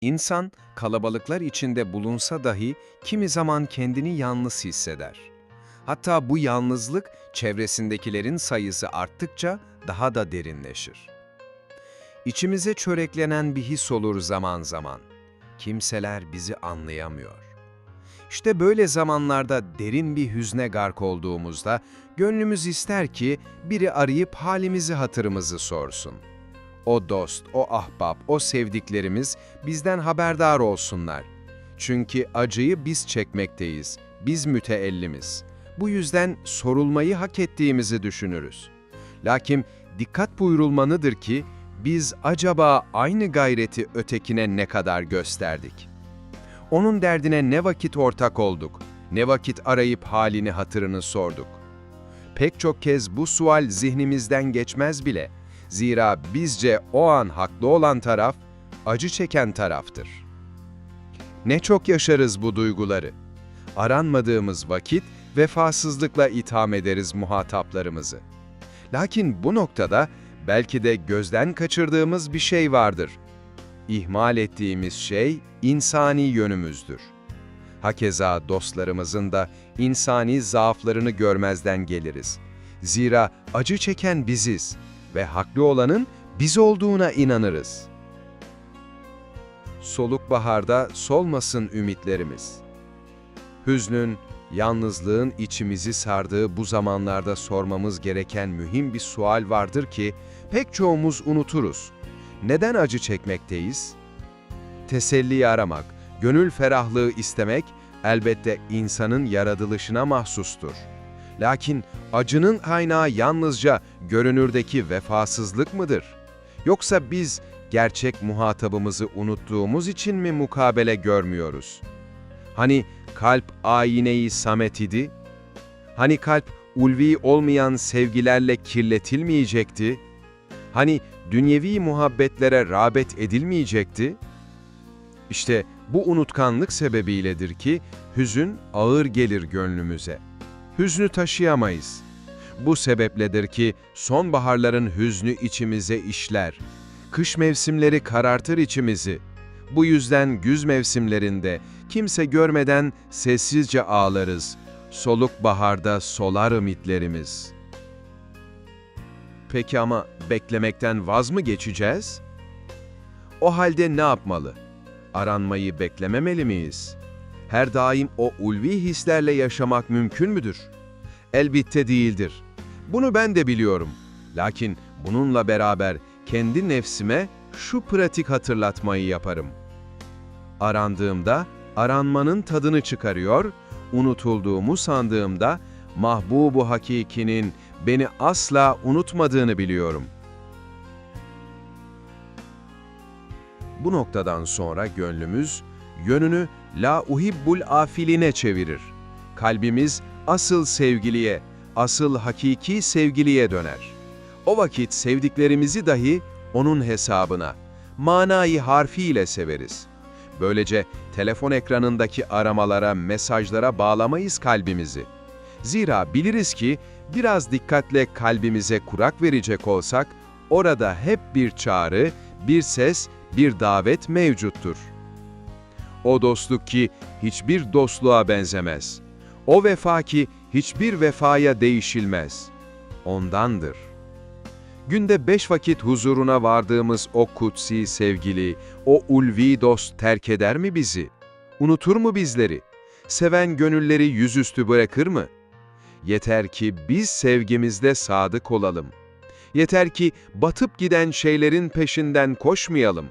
İnsan, kalabalıklar içinde bulunsa dahi kimi zaman kendini yalnız hisseder. Hatta bu yalnızlık çevresindekilerin sayısı arttıkça daha da derinleşir. İçimize çöreklenen bir his olur zaman zaman. Kimseler bizi anlayamıyor. İşte böyle zamanlarda derin bir hüzne gark olduğumuzda gönlümüz ister ki biri arayıp halimizi hatırımızı sorsun. O dost, o ahbap, o sevdiklerimiz bizden haberdar olsunlar. Çünkü acıyı biz çekmekteyiz, biz müteellimiz. Bu yüzden sorulmayı hak ettiğimizi düşünürüz. Lakin dikkat buyurulmanıdır ki biz acaba aynı gayreti ötekine ne kadar gösterdik? Onun derdine ne vakit ortak olduk, ne vakit arayıp halini hatırını sorduk. Pek çok kez bu sual zihnimizden geçmez bile. Zira bizce o an haklı olan taraf, acı çeken taraftır. Ne çok yaşarız bu duyguları. Aranmadığımız vakit vefasızlıkla itham ederiz muhataplarımızı. Lakin bu noktada belki de gözden kaçırdığımız bir şey vardır. İhmal ettiğimiz şey insani yönümüzdür. Hakeza dostlarımızın da insani zaaflarını görmezden geliriz. Zira acı çeken biziz ve haklı olanın biz olduğuna inanırız. Soluk baharda solmasın ümitlerimiz. Hüznün, yalnızlığın içimizi sardığı bu zamanlarda sormamız gereken mühim bir sual vardır ki pek çoğumuz unuturuz. Neden acı çekmekteyiz? Teselli aramak, gönül ferahlığı istemek elbette insanın yaratılışına mahsustur. Lakin acının kaynağı yalnızca görünürdeki vefasızlık mıdır? Yoksa biz gerçek muhatabımızı unuttuğumuz için mi mukabele görmüyoruz? Hani kalp ayineyi samet idi? Hani kalp ulvi olmayan sevgilerle kirletilmeyecekti? Hani dünyevi muhabbetlere rağbet edilmeyecekti? İşte bu unutkanlık sebebiyledir ki hüzün ağır gelir gönlümüze. Hüznü taşıyamayız. Bu sebepledir ki sonbaharların hüznü içimize işler. Kış mevsimleri karartır içimizi. Bu yüzden güz mevsimlerinde kimse görmeden sessizce ağlarız. Soluk baharda solar ümitlerimiz. Peki ama beklemekten vaz mı geçeceğiz? O halde ne yapmalı? Aranmayı beklememeli miyiz? Her daim o ulvi hislerle yaşamak mümkün müdür? Elbette değildir. Bunu ben de biliyorum. Lakin bununla beraber kendi nefsime şu pratik hatırlatmayı yaparım. Arandığımda aranmanın tadını çıkarıyor, unutulduğumu sandığımda mahbubu hakikinin beni asla unutmadığını biliyorum. Bu noktadan sonra gönlümüz yönünü la uhibbul afiline çevirir. Kalbimiz asıl sevgiliye, asıl hakiki sevgiliye döner. O vakit sevdiklerimizi dahi onun hesabına, manayı harfiyle severiz. Böylece telefon ekranındaki aramalara, mesajlara bağlamayız kalbimizi. Zira biliriz ki biraz dikkatle kalbimize kurak verecek olsak, orada hep bir çağrı, bir ses, bir davet mevcuttur. O dostluk ki hiçbir dostluğa benzemez. O vefa ki hiçbir vefaya değişilmez. Ondandır. Günde beş vakit huzuruna vardığımız o kutsi sevgili, o ulvi dost terk eder mi bizi? Unutur mu bizleri? Seven gönülleri yüzüstü bırakır mı? Yeter ki biz sevgimizde sadık olalım. Yeter ki batıp giden şeylerin peşinden koşmayalım.